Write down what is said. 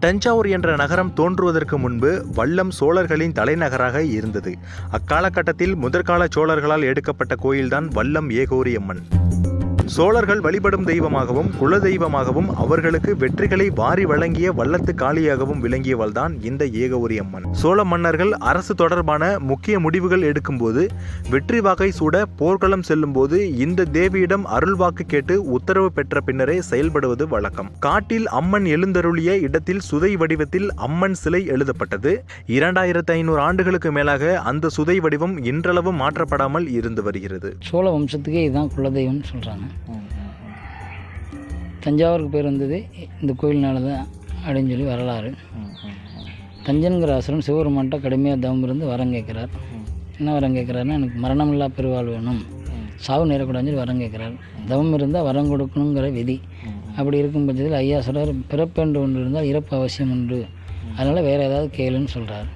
தஞ்சாவூர் என்ற நகரம் தோன்றுவதற்கு முன்பு வல்லம் சோழர்களின் தலைநகராக இருந்தது. அக்காலகட்டத்தில் முதற்கால சோழர்களால் எடுக்கப்பட்ட கோயில்தான் வல்லம் ஏகோரியம்மன். சோழர்கள் வழிபடும் தெய்வமாகவும் குல தெய்வமாகவும் அவர்களுக்கு வெற்றிகளை வாரி வழங்கிய வல்லத்து காளியாகவும் விளங்கியவள்தான் இந்த ஏகவுரி அம்மன். சோழ மன்னர்கள் அரசு தொடர்பான முக்கிய முடிவுகள் எடுக்கும்போது வெற்றி வாகை சூட போர்க்களம் செல்லும்போது இந்த தேவியிடம் அருள்வாக்கு கேட்டு உத்தரவு பெற்ற பின்னரே செயல்படுவது வழக்கம். காட்டில் அம்மன் எழுந்தருளிய இடத்தில் சுதை வடிவத்தில் அம்மன் சிலை எழுதப்பட்டது. இரண்டாயிரத்து ஐநூறு ஆண்டுகளுக்கு மேலாக அந்த சுதை வடிவம் இன்றளவும் மாற்றப்படாமல் இருந்து வருகிறது. சோழ வம்சத்துக்கே இதுதான் குலதெய்வம்னு சொல்கிறாங்க தஞ்சாவூருக்கு பேர் வந்தது இந்த கோயில்னால தான் அப்படின்னு சொல்லி வரலாறு. தஞ்சன்கிற அசுரன் சிவபெருமான்ட்ட கடுமையாக தவம் இருந்து வரம் கேட்குறார். என்ன வரம் கேட்குறாருன்னா எனக்கு மரணமில்லா பெருவாள் வேணும். சாவு நேரக்கூடாதுன்னு சொல்லி வரம் கேட்குறாரு. தவம் இருந்தால் வரம் கொடுக்கணுங்கிற விதி. அப்படி இருக்கும் பட்சத்தில் ஐயா சொல்கிறார் பிறப்பென்று ஒன்று இருந்தால் இறப்பு அவசியம் உண்டு. அதனால் வேறு ஏதாவது கேளுன்னு சொல்கிறார்